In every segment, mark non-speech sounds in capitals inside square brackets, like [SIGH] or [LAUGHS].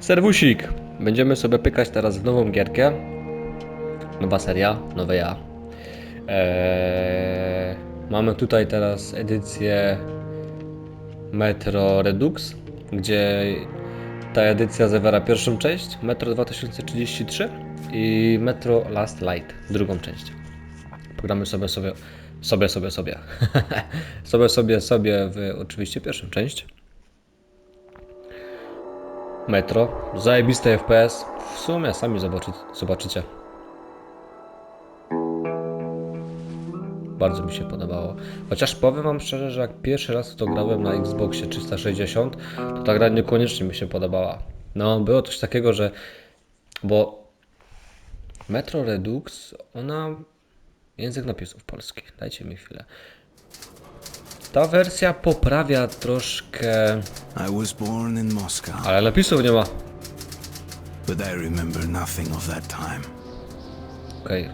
Serwusik! Będziemy sobie pykać teraz w nową gierkę. Nowa seria, nowe ja. Eee, mamy tutaj teraz edycję Metro Redux, gdzie ta edycja zawiera pierwszą część, Metro 2033 i Metro Last Light, drugą część. Pogramy sobie sobie, sobie, sobie, sobie. [LAUGHS] sobie, sobie, sobie w oczywiście pierwszą część. Metro, zajebiste FPS. W sumie sami zobaczy, zobaczycie. Bardzo mi się podobało. Chociaż powiem wam szczerze, że jak pierwszy raz to grałem na Xboxie 360, to ta gra niekoniecznie mi się podobała. No, było coś takiego, że. Bo Metro Redux, ona. Język napisów polski. Dajcie mi chwilę. Ta wersja poprawia troszkę. I was born in Moscow, Ale napisów nie ma. but I remember nothing of that time. Okej.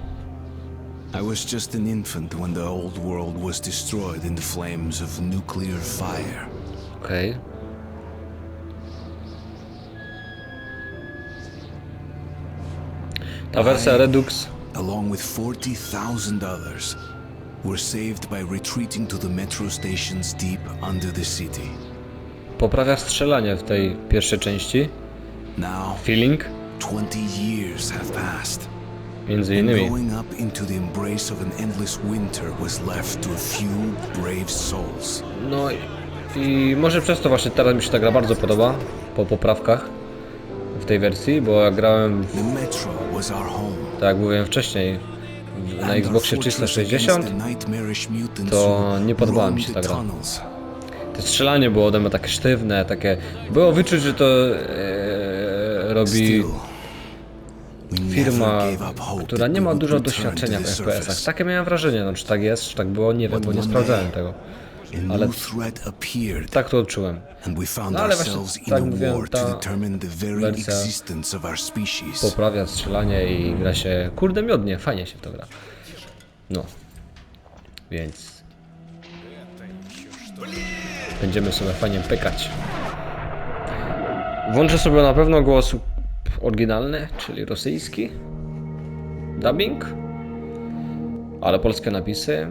I was just an infant when the old world was destroyed in the flames of nuclear fire. Okej. Ta wersja Redux Along with 40,000 others, were saved by retreating to the metro stations deep under the city. poprawia strzelanie w tej pierwszej części. Now, Feeling, 20 years have passed. między innymi. going up into the embrace of an endless winter was left to a few brave souls. No i, może przez to właśnie teraz mi się ta gra bardzo podoba, po poprawkach w tej wersji, bo jak grałem, w, The metro was our home. tak jak mówiłem wcześniej, na Xboxie fortress 360, against the nightmarish mutants to nie podobała mi się ta gra. to strzelanie było ode mnie takie sztywne, takie, było wyczuć, że to e, robi firma, która nie ma dużo doświadczenia w FPS-ach. Takie miałem wrażenie, no czy tak jest, czy tak było, nie wiem, bo nie sprawdzałem tego. Ale- Tak to odczułem. No, ale właśnie, tak to ta wersja. Poprawia strzelanie i gra się, kurde miodnie, fajnie się w to gra. No. Więc... Będziemy sobie fajnie pykać. Włączę sobie na pewno głos oryginalny, czyli rosyjski. Dubbing. Ale polskie napisy.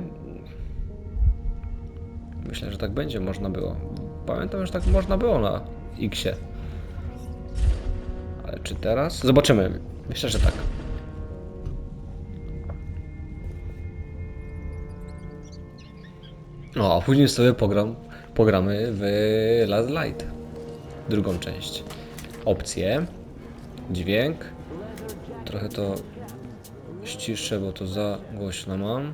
Myślę, że tak będzie można było. Pamiętam, że tak można było na Xie. Ale czy teraz? Zobaczymy. Myślę, że tak. No, a później sobie pogram, pogramy w Last Light. Drugą część. Opcje. Dźwięk. Trochę to ściszę, bo to za głośno mam.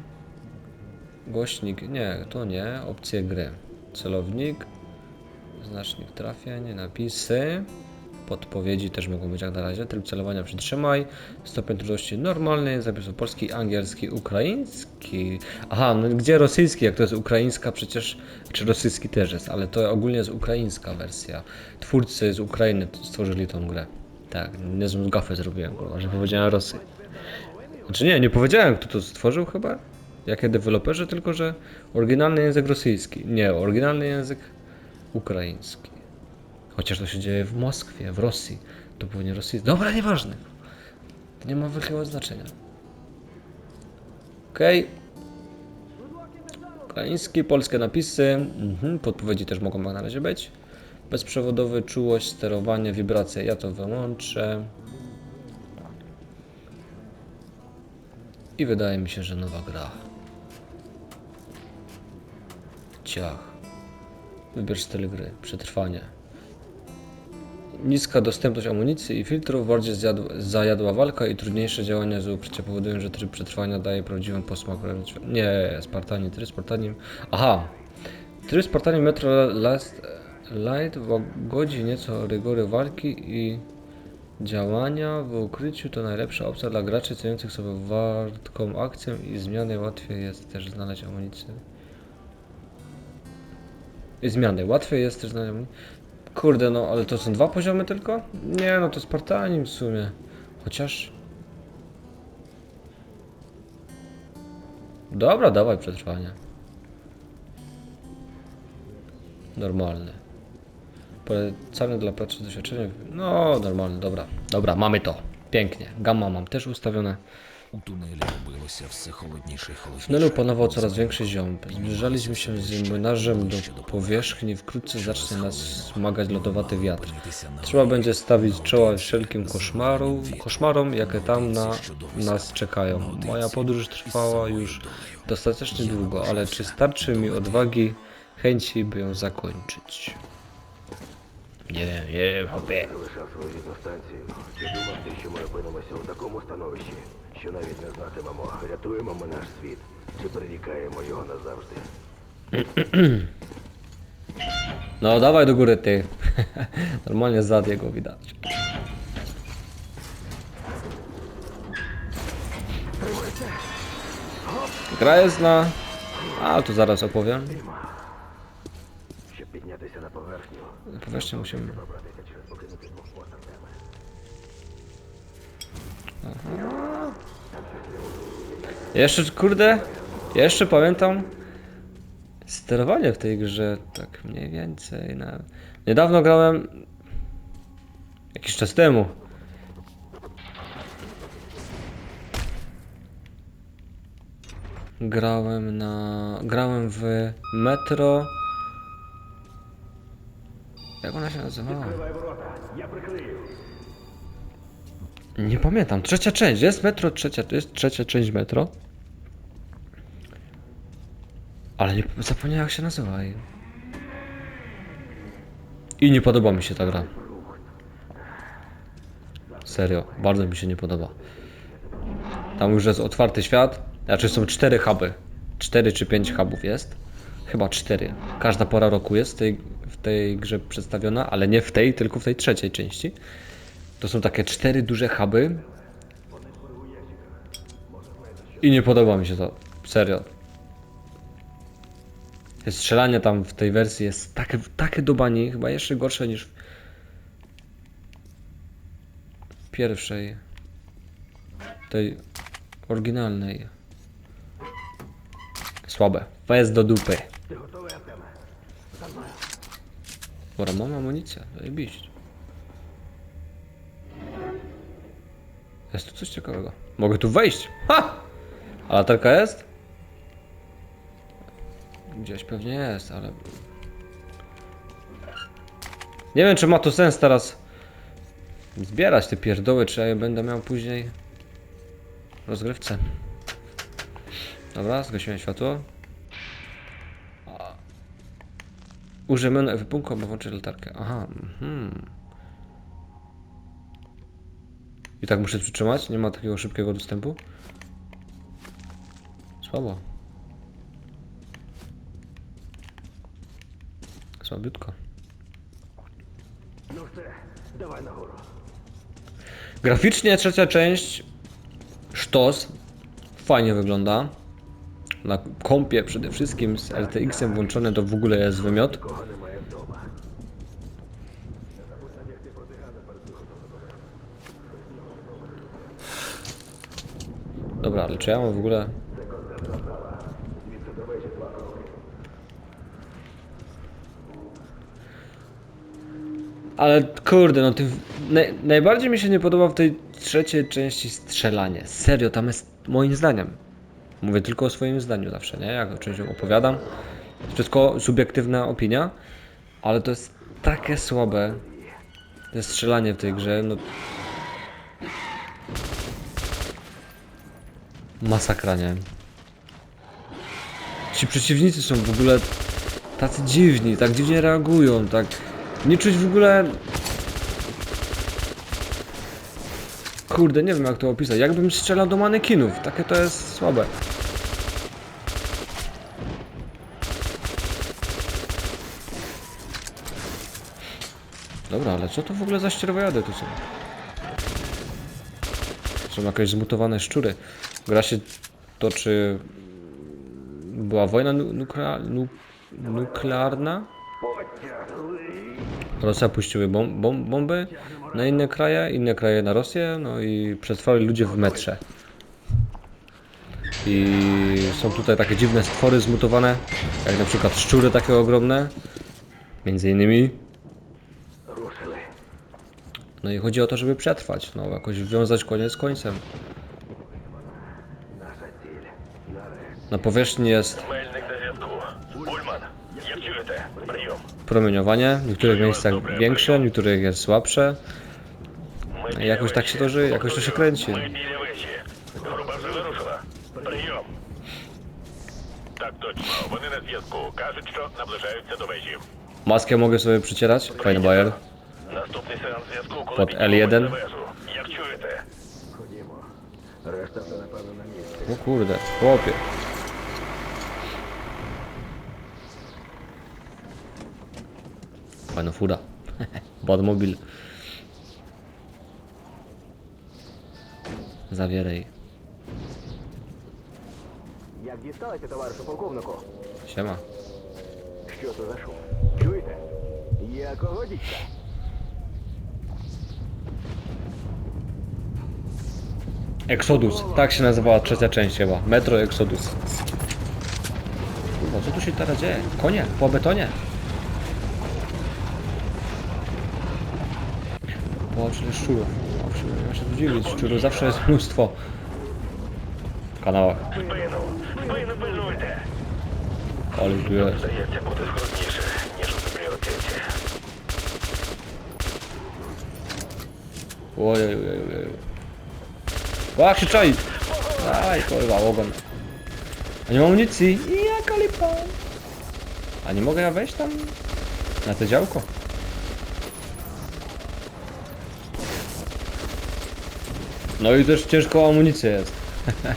Głośnik, nie, to nie. Opcje gry. Celownik. Znacznik trafień, napisy. Podpowiedzi też mogą być jak na razie. Tryb celowania przytrzymaj. Stopień trudności normalny. Zapisu polski, angielski, ukraiński. Aha, no gdzie rosyjski? Jak to jest ukraińska przecież. Czy rosyjski też jest, ale to ogólnie jest ukraińska wersja. Twórcy z Ukrainy stworzyli tą grę. Tak, niezłą gafę zrobiłem, kurwa, że powiedziałem Rosy. Znaczy nie, nie powiedziałem kto to stworzył chyba. Jakie deweloperzy, tylko że oryginalny język rosyjski. Nie, oryginalny język ukraiński. Chociaż to się dzieje w Moskwie, w Rosji. To pewnie rosyjski. Dobra, nieważne. To nie ma wielkiego znaczenia. Okej. Ukraiński, polskie napisy. Mhm, podpowiedzi też mogą na razie być. Bezprzewodowy, czułość, sterowanie, wibracje. Ja to wyłączę. I wydaje mi się, że nowa gra. Ciach. Wybierz styl gry. Przetrwanie. Niska dostępność amunicji i filtrów, bardziej zjadł, zajadła walka i trudniejsze działania z ukrycia powodują, że tryb przetrwania daje prawdziwą posmak. Nie, Spartanin, tryb Spartanin. Aha! Tryb Spartanin Metro Last Light łagodzi nieco rygory walki i działania w ukryciu to najlepsza opcja dla graczy cenujących sobie wartką akcję i zmiany łatwiej jest też znaleźć amunicję. Zmiany. Łatwiej jest też znaleźć amunicję. Kurde, no ale to są dwa poziomy tylko? Nie, no to Spartanin w sumie. Chociaż... Dobra, dawaj przetrwanie. Normalny. Polecane dla pracy doświadczenia. No, normalne, dobra. Dobra, mamy to. Pięknie. Gamma mam też ustawione. У тунелі робилося все холодніше й W холодніше. tunelu panował coraz większy ziąb. Zbliżaliśmy się z młynarzem do powierzchni. Wkrótce zacznie nas smagać lodowaty wiatr. Trzeba będzie stawić czoła wszelkim koszmarom, koszmarom, jakie tam na nas czekają. Moja podróż trwała już dostatecznie długo, ale czy starczy mi odwagi, chęci, by ją zakończyć? Nie wiem, nie wiem, hopie. Лишав свою рідну станцію. Чи думав ти, що ми опинимося у такому становищі, що навіть не знатимемо, рятуємо ми наш світ, чи перерікаємо його назавжди. No dawaj do góry ty. Normalnie zad jego widać. Gra jest na... A, to zaraz opowiem. Щоб піднятися на поверхню, Powierzchnię musimy... пробратися Jeszcze, kurde, jeszcze pamiętam sterowanie w tej grze, tak mniej więcej. Niedawno grałem, jakiś czas temu. Grałem na, grałem w Metro. Jak ona się nazywała? Nie pamiętam. Trzecia część. Jest Metro trzecia. To jest trzecia część Metro. Ale nie zapomniałem jak się nazywa. I... Nie podoba mi się ta gra. Serio, bardzo mi się nie podoba. Tam już jest otwarty świat. Znaczy są cztery huby. Cztery czy pięć hubów jest. Chyba cztery. Każda pora roku jest w tej, w tej grze przedstawiona, ale nie w tej, tylko w tej trzeciej części. To są takie cztery duże huby. I nie podoba mi się to. Serio. Strzelanie tam w tej wersji jest takie, takie do bani, chyba jeszcze gorsze niż w pierwszej. Tej oryginalnej. Słabe. Bez do dupy. Dobra, mam amunicję. Zajebiście. Jest tu coś ciekawego. Mogę tu wejść. Ha! A latarka jest? Gdzieś pewnie jest, ale... Nie wiem, czy ma to sens teraz zbierać te pierdoły, czy ja je będę miał później rozgrywce. Dobra, zgasiłem światło. Użyjemy ekwipunku, aby włączyć latarkę. Aha, mhm. I tak muszę przytrzymać? Nie ma takiego szybkiego dostępu? Słabo. Słabiutko. No dawaj na górę. Graficznie trzecia część sztos. Fajnie wygląda. Na kompie przede wszystkim z RTX-em włączone to w ogóle jest wymiot. Dobra, ale czy ja mam w ogóle... Ale kurde, no tym... Naj, najbardziej mi się nie podoba w tej trzeciej części strzelanie. Serio, tam jest moim zdaniem. Mówię tylko o swoim zdaniu zawsze, nie? Jak o czymś opowiadam. Wszystko subiektywna opinia, ale to jest takie słabe. To strzelanie w tej grze, no Masakra, nie? Ci przeciwnicy są w ogóle tacy dziwni, tak dziwnie reagują, tak... Nie czuć w ogóle... Kurde, nie wiem jak to opisać. Jakbym strzelał do manekinów. Takie to jest słabe. Dobra, ale co to w ogóle za ścierwojady tu są? Są jakieś zmutowane szczury. Gra się toczy... Była wojna nu nukle nu nuklearna? Rosja puściły bom bom bomby na inne kraje, inne kraje na Rosję, no i przetrwali ludzie w metrze. I są tutaj takie dziwne stwory zmutowane, jak na przykład szczury takie ogromne, między innymi. No i chodzi o to, żeby przetrwać, no jakoś wiązać koniec z końcem. Na powierzchni jest promieniowanie, w niektórych miejscach większe, w niektórych jest słabsze. I jakoś tak się to żyje, jakoś to się kręci. Maskę mogę sobie przycierać? Fajny bajer. Pod L1. O kurde, chłopie. Fajna fura. Badmobil. Zawieraj. Як дісталися, товаришу полковнику? Siema. Що це за шум? Чуєте? Якого дідька? Exodus. Tak się nazywała trzecia część chyba. Metro Exodus. Kurwa, co tu się teraz dzieje? Konie, po betonie. O, czyli szczurów. O, szczurów, ja się tu dziwić. Szczurów zawsze jest mnóstwo. W kanałach. Спину. Спину пильнуйте. Ale tu jest. Здається, буде складніше, ніж у пріоритеті. Ojej, ojej, ojej. O, jak się czai! Daj, kurwa, ogon. A nie mam amunicji. Jaka lipa. A nie mogę ja wejść tam? Na to działko? No i też ciężko o amunicję jest. [LAUGHS]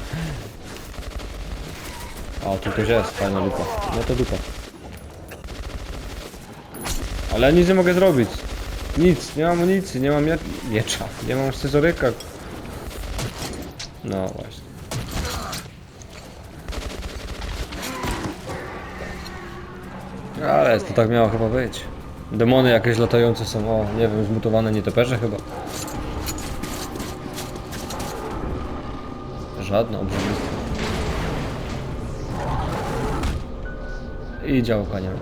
A, tu ktoś jest, fajna lipa. No to dupa. Ale ja nic nie mogę zrobić. Nic, nie mam amunicji, nie mam mie miecza, nie mam scyzoryka. No właśnie. Ale to tak miało chyba być. Demony jakieś latające są, o, nie wiem, zmutowane nietoperze chyba. Żadne obrzydlistwo. I działka nie mam.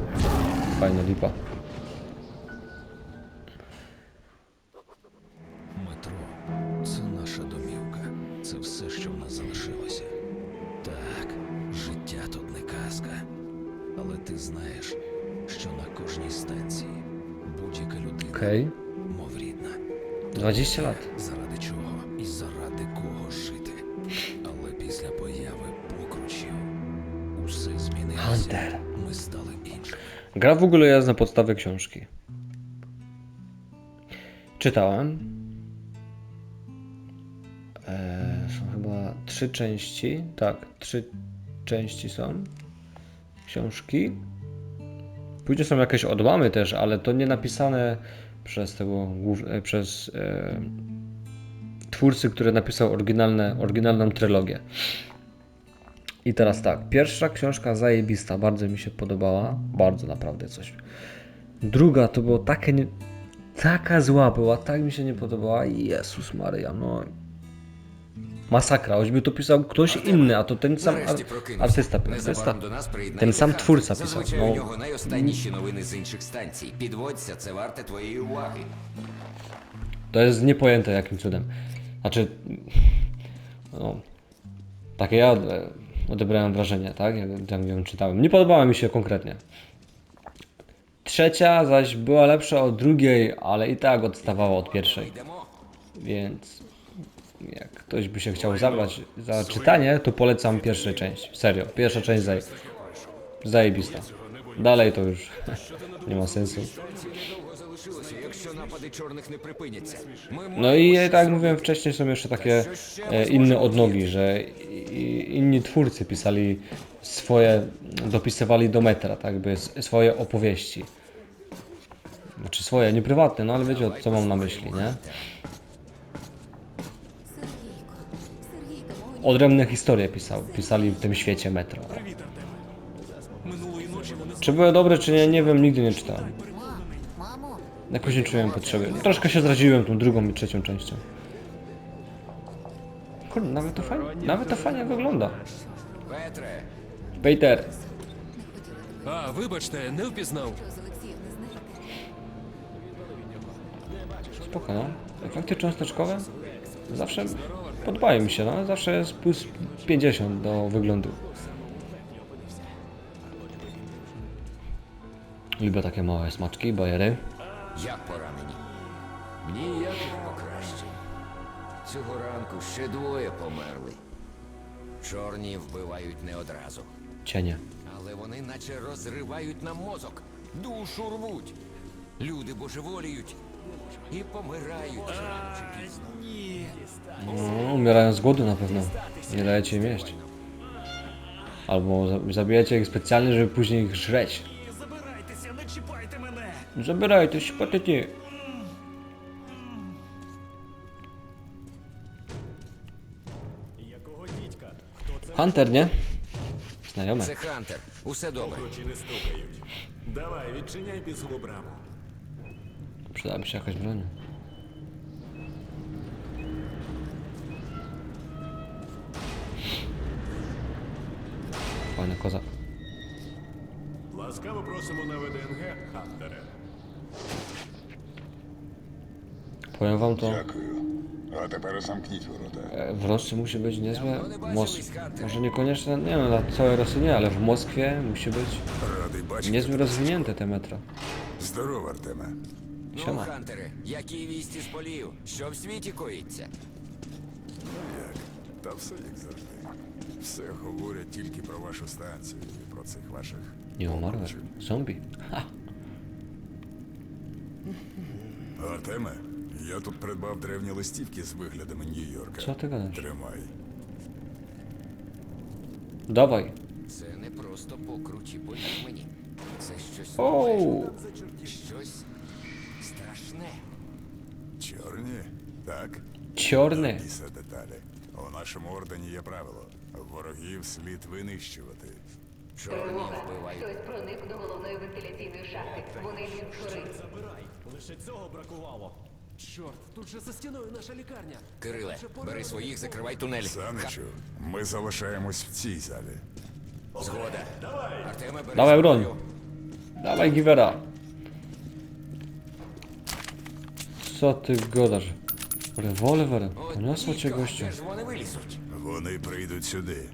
Fajna lipa. Метро це наша домівка. Це все, що в нас залишилося. Так, життя тут не казка. Але ти знаєш, що на кожній станції будь-яка людина, Okej. мов рідна. 20 lat. Gra w ogóle jest na podstawie książki. Czytałem. Eee, są chyba trzy części. Tak, trzy części są. Książki. Później są jakieś odłamy też, ale to nie napisane przez tego e, przez e, twórcy, który napisał oryginalne, oryginalną trylogię. I teraz tak, pierwsza książka zajebista, bardzo mi się podobała, bardzo naprawdę coś. Druga to było takie nie... taka zła była, tak mi się nie podobała. Jezus Maria, no. Masakra, choćby to pisał ktoś inny, a to ten sam ar Нарешті прокинувся. artysta, artysta. Незабаром до нас приєднається Ten sam Хантер. twórca pisał. Зазвичай у No, нього найостанніші новини з інших станцій. Підводься, це варте твоєї уваги. to jest niepojęte jakim cudem. Znaczy, no, takie ja e, odebrałem wrażenie, tak? Jak ją czytałem. Nie podobała mi się konkretnie. Trzecia zaś była lepsza od drugiej, ale i tak odstawała od pierwszej. Więc jak ktoś by się chciał zabrać za czytanie, to polecam pierwszą część. Serio, pierwsza część zaje... zajebista. Dalej to już [LAUGHS] nie ma sensu. Недовго залишилося, якщо напади чорних не припиняться. Ми No i tak jak mówiłem wcześniej, są jeszcze takie e, inne odnogi, że i, inni twórcy pisali swoje, dopisywali do metra, tak jakby s- swoje opowieści. Znaczy swoje, nie prywatne, no ale wiecie co mam na myśli, nie? Сергійко, Сергійко, мой Odrębne historie pisał, pisali w tym świecie metro. Czy były dobre, czy nie, nie wiem, nigdy nie czytałem. мамо, Jakoś nie czułem potrzeby. Troszkę się zraziłem tą drugą i trzecią częścią. Kurde, nawet to fajnie, nawet to fajnie wygląda. Петре, Peter, А, вибачте, не впізнав. з Олексіїв не знаєте. Spoko, no. Efekty cząsteczkowe zawsze podobają mi się, no. Zawsze jest plus 50 do wyglądu. Lubię takie małe smaczki, bajery. Як поранені? Ніяких покращень. Цього ранку ще двоє померли. Чорні вбивають не одразу. Cienie. Але вони наче розривають нам мозок, душу рвуть. Люди божеволіють і pomирають рано чи пізно. No, umierają z głodu na pewno. Nie dajecie im jeść. Albo za- zabijacie ich specjalnie, żeby później ich żreć. Забирайтеся, не чіпайте мене! Zabierajcie, patety. Якого дідька? Хто це Hunter, nie? Znajome. Це Хантер. Усе добре. чи не стукають? Давай, відчиняй пісову браму. Przydałaby się jakaś broń. Fajny kozak. Ласкаво просимо на ВДНГ, Хантере. Powiem wam to, Дякую. А тепер замкніть ворота. e, w Rosji musi być niezłe Mos Może niekoniecznie, nie wiem, na całej Rosji nie, ale w Moskwie musi być Радий бачити. niezłe тебе. rozwinięte te metro. Здорово, Артеме. Ну, Сьома. Хантере, які вісті з полів? Що в світі коїться? Як? Та все як завжди. Все говорять тільки про вашу станцію і про цих ваших Nie umarły. Zombie. Ha! Артеме, я тут придбав древні листівки з виглядами Нью-Йорка. Co ty gadasz? Тримай. Dawaj. Це не просто покручі повір мені. Це щось Оу. нове. Щось страшне. Чорні? Так? Чорне. Біса деталі. У нашому ордені є правило. Ворогів слід винищувати. Чорні вбивають. Хтось проник до головної вентиляційної шахти. Вони йдуть згори. Забирай, лише цього бракувало. Чорт, тут же за стіною наша лікарня. Кириле, бери своїх, закривай тунель. Саничу, ми залишаємось в цій залі. Згода. Артеме, бери Dawaj broń. зброю. Dawaj Givera. Co ty gadasz? Rewolwer. От Poniosło cię дідько, gościu. Де ж вони вилізуть? Вони прийдуть сюди.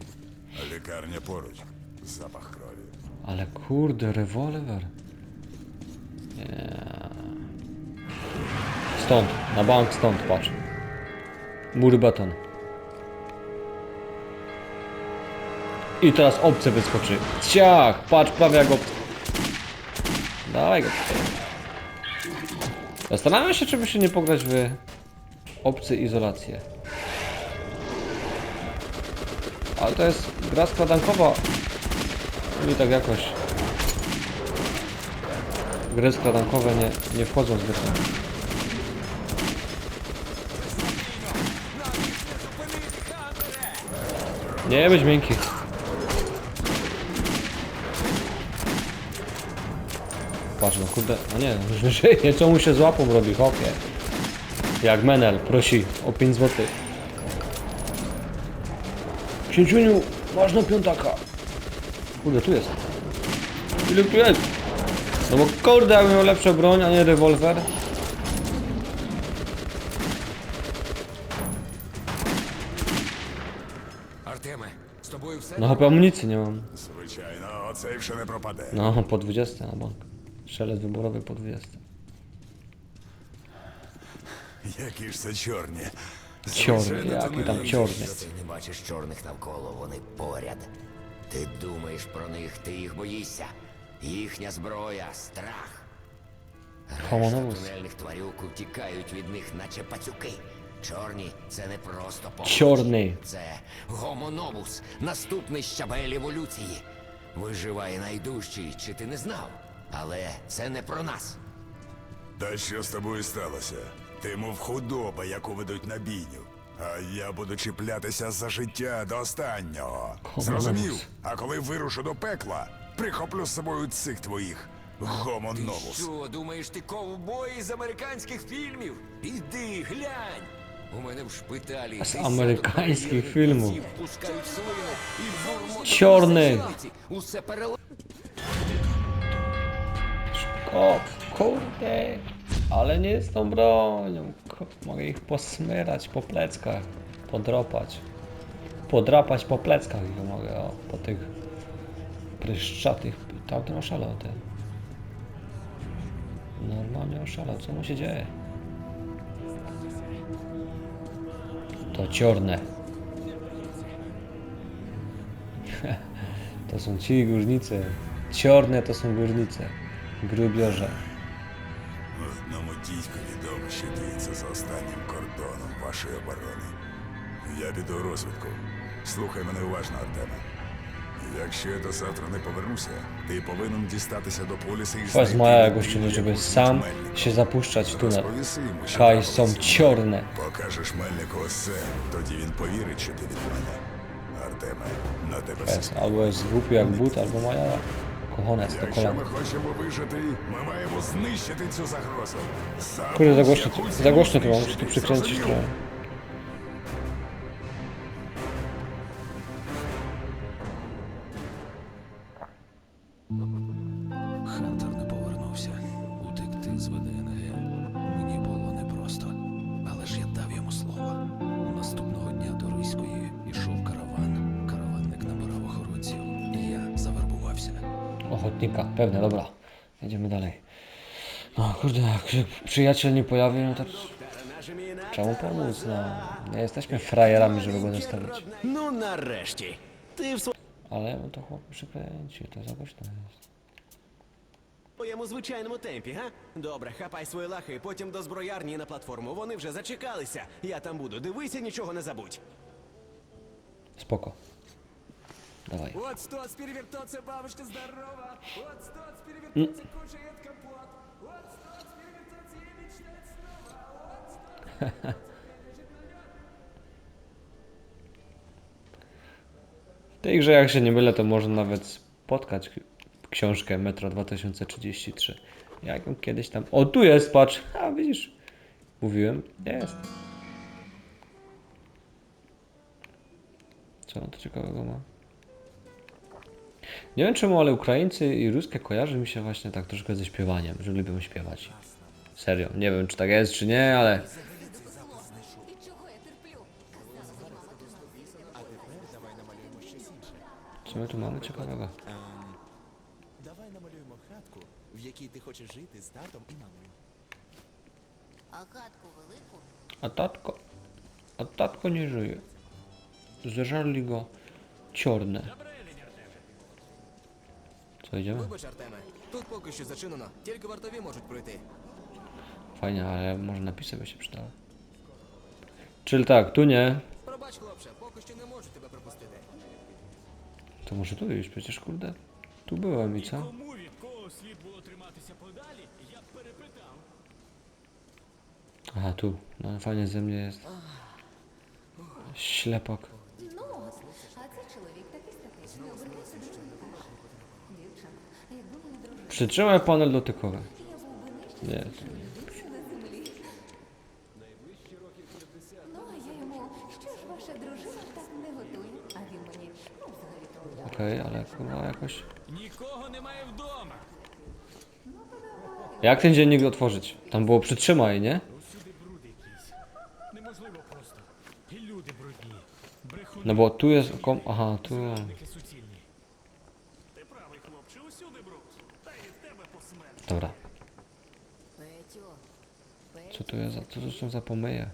Лікарня поруч. Запах крові. Ale kurde, rewolwer. Nie. Stąd, na bank stąd, patrz. Mury beton. I teraz obcy wyskoczy. Ciach, patrz, prawie jak obcy. Dawaj go. Zastanawiam się, czy by się nie pograć w obcy izolację. Ale to jest gra skradankowa. I tak jakoś. Gry skradankowe nie, nie wchodzą zbytnio. Nie być miękki. Patrz, no kurde, no nie, no, żyje, co mu się z łapą robi, hopie. Jak Menel prosi o 5 zł. Księciuniu, ważna piątaka. Kurde, tu jest. Ile tu jest? No bo kurde, jakbym miał lepszą broń, a nie rewolwer. Артеме, з тобою все? No chyba amunicji nie mam. Звичайно, оцей вже не пропаде. No, po 20 na bank. Strzelec wyborowy po 20. Які ж це чорні. Чорний, який там чорний. Що ти не бачиш чорних навколо, вони поряд. Ти думаєш про них, ти їх боїшся. Їхня зброя страх. Решта тунельних тварюк втікають від них, наче пацюки. Чорні це не просто помочі. Чорний. Це гомонобус, наступний щабель еволюції. Виживає найдужчий, чи ти не знав? Але це не про нас. Та що з тобою сталося? Ти мов худоба, яку ведуть на бійню. А я буду чіплятися за життя до останнього. Зрозумів? А коли вирушу до пекла, прихоплю з собою цих твоїх гомонновус. Що, думаєш, ти ковбой з американських фільмів? Іди, глянь! У мене в шпиталі З американських фільмів. пускають слину і Чорний. Усе перело... Kurde. Ale nie z tą bronią. Mogę ich posmyrać po pleckach. Podropać. Podrapać po pleckach ich mogę, o, po tych pryszczatych. Tamten oszalał, ten. Normalnie oszalał, co mu się dzieje? To ciorne. [LAUGHS] to są ci górnicy. Ciorne to są górnicy. Grubiorze. Дідьку відомо, що діється за останнім кордоном вашої оборони. Я піду розвідку. Слухай мене уважно, Артеме. Якщо я до завтра не повернуся, ти повинен дістатися до поліса і moja людину, gościu, żeby sam się zapuszczać w tunel. Kaj są трапилося. Покажеш Мельнику ось це, тоді він повірить, що ти від мене. Артеме, на тебе все Jest, albo jest głupi jak but, albo ma jaja. Kochonec to Якщо kolana. ми хочемо вижити, ми маємо знищити цю загрозу. Kurde, za Забудь, głośno, яку za głośno to цілу mam, muszę tu знищити, przykręcić зрозумів? trochę. jak się przyjaciel nie pojawi, no to trzeba mu pomóc, no. Nie jesteśmy frajerami, żeby go zostawić. Ну нарешті. Ти в Ale no to chłop przykręci, to za głośno jest. своєму звичайному темпі, га? Добре, хапай свої лахи, потім до зброярні на платформу. Вони вже зачекалися. Я там буду. Дивися, нічого не забудь. Spoko. Dawaj. От стоц, перевертоться, бабушка здорова. От стоц, перевертоться, кушает компот. От стоц, w tej grze jak się nie mylę, to można nawet spotkać książkę Metro 2033. Jak ją kiedyś tam... O, tu jest, patrz! A, widzisz? Mówiłem, jest. Co on to ciekawego ma? Nie wiem czemu, ale Ukraińcy i ruskie kojarzy mi się właśnie tak troszkę ze śpiewaniem, że lubią śpiewać. Serio, nie wiem czy tak jest, czy nie, ale ти co my tu mamy ciekawego? Давай намалюємо хатку, в якій ти хочеш жити з татом і мамою. А хатку велику? A tatko, a tatko nie żyje. Zeżarli go ciorne. Co, idziemy? Вибач, Артеме, тут поки що зачинено, тільки вартові можуть пройти. Fajnie, ale może napisy by się przydały. Czyli tak, tu nie. Пробач, хлопче, поки що не можу тебе пропустити. To może tu iść, przecież kurde. Tu byłem i co? Кому від кого слід було триматися подалі, я б перепитав. Aha, tu. No fajnie ze mnie jest. Ślepok. Ну, а це чоловік такий статичний, обернеться до мене і каже. Дівчинко, а якби моя дружина, Przytrzymaj panel dotykowy. я був би нижче, Nie. більше на землі. Ну, а я йому, що ж ваша дружина так не готує? А він мені, ну, Okej, okay, ale kurwa jakoś... Nikogo nie ma w domu. Jak ten dziennik otworzyć? Tam było przytrzymaj, nie? No bo tu jest kom... Aha, tu... Dobra. Co tu jest za... Co to są za pomyje?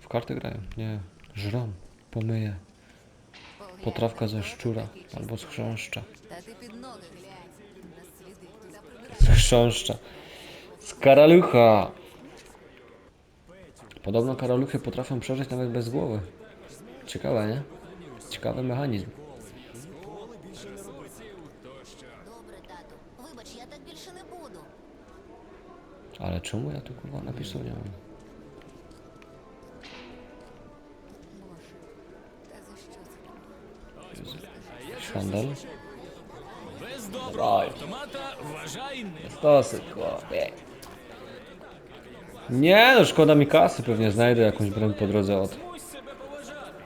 W karty grają? Nie. Żram Pomyje. Potrawka ze szczura albo z chrząszcza. Та ти під ноги глянь. На сліди туди прибирай. Z chrząszcza. Z karalucha. Podobno karaluchy potrafią przeżyć nawet bez głowy. Ciekawe, nie? Ciekawy mechanizm. Добре, тату. Вибач, я так більше не буду. Ale czemu ja tu kurwa napisu nie mam? це? Szwandel? Без доброго автомата вважай не. Dosyć, chłopie. Nie no, szkoda mi kasy, pewnie znajdę jakąś broń po drodze od... Мусь себе поважати.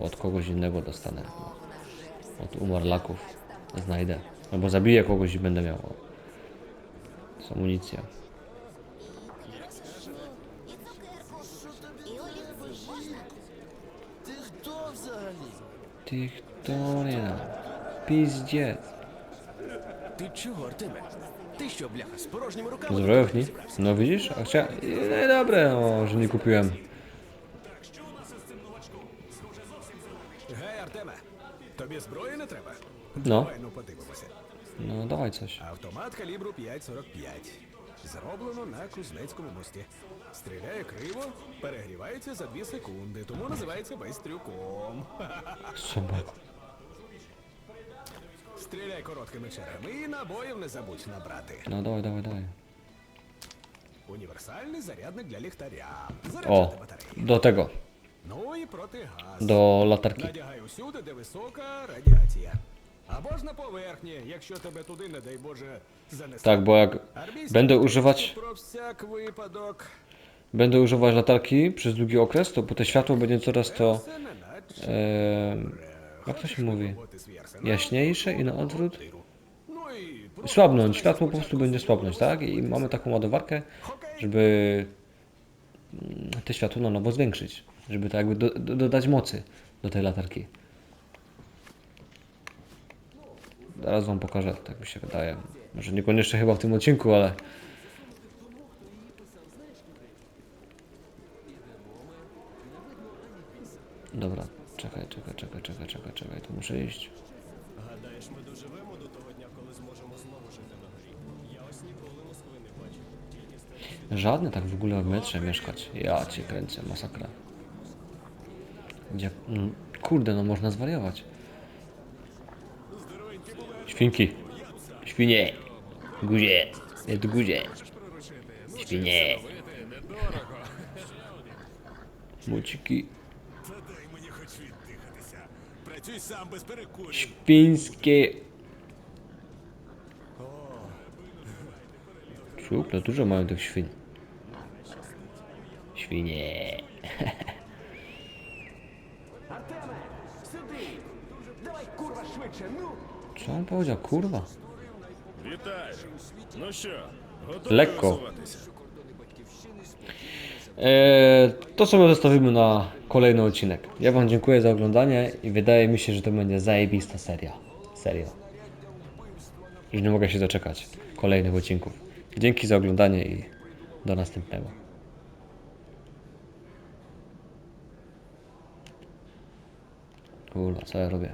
Od kogoś innego dostanę. Od umarlaków. Znajdę. Albo zabiję kogoś i będę miał. Jest amunicja. Ти хто взагалі? Ty Da? Pizdziec. Ти чого, Артеме? Ти що, бляха, з порожніми руками? Zbrojowni? No widzisz? A chcia... No i dobre, no, że nie kupiłem. Гей, Артеме, тобі зброї не треба? No. Давай, ну подивимося. No dawaj coś. Автомат калібру 5,45. Зроблено на Кузнецькому мості. Стріляє криво, перегрівається за 2 секунди, тому називається байстрюком. Собаku. Стріляй короткими черами і набоїв не забудь набрати. No dawaj, dawaj, dawaj. Універсальний зарядник для ліхтаря. O, Заряджати батареї. do tego. Ну і протигаз. Do latarki. Надягай усюди, де висока радіація. Або ж на поверхні, якщо тебе туди, не дай Боже, занесе. Tak, bo jak Армійські będę таблиці używać, Про всяк випадок. będę używać latarki przez długi okres, to bo to światło będzie coraz to, Це не наче e, jak to się mówi? Jaśniejsze i na odwrót? Słabnąć, światło po prostu będzie słabnąć, tak? I mamy taką ładowarkę, żeby mm, te światło na nowo zwiększyć, żeby to jakby do, do, dodać mocy do tej latarki. Zaraz Wam pokażę, tak mi się wydaje. Może niekoniecznie chyba w tym odcinku, ale... Dobra, czekaj, czekaj, czekaj, czekaj, czekaj, czekaj, tu muszę iść. Гадаєш, ми доживемо до того дня, коли зможемо знову жити на горі? Я ось ніколи Москви не бачив. Тільки старі Żadne tak w ogóle w metrze mieszkać. Ja cię kręcę, masakra. Gdzie... mm, Kurde, no można zwariować. Świnki. Świnie. Guzie. Jest guzie. Świnie. Muciki. Працюй сам без перекурів. Świńskie. Szukle, dużo mają tych świń. Świnie. Co on powiedział? Kurwa. Вітаю. Ну що, Lekko. Eee, to sobie zostawimy na kolejny odcinek. Ja Wam dziękuję za oglądanie i wydaje mi się, że to będzie zajebista seria. Serio. Już nie mogę się doczekać kolejnych odcinków. Dzięki za oglądanie i do następnego. Kurwa, co ja robię?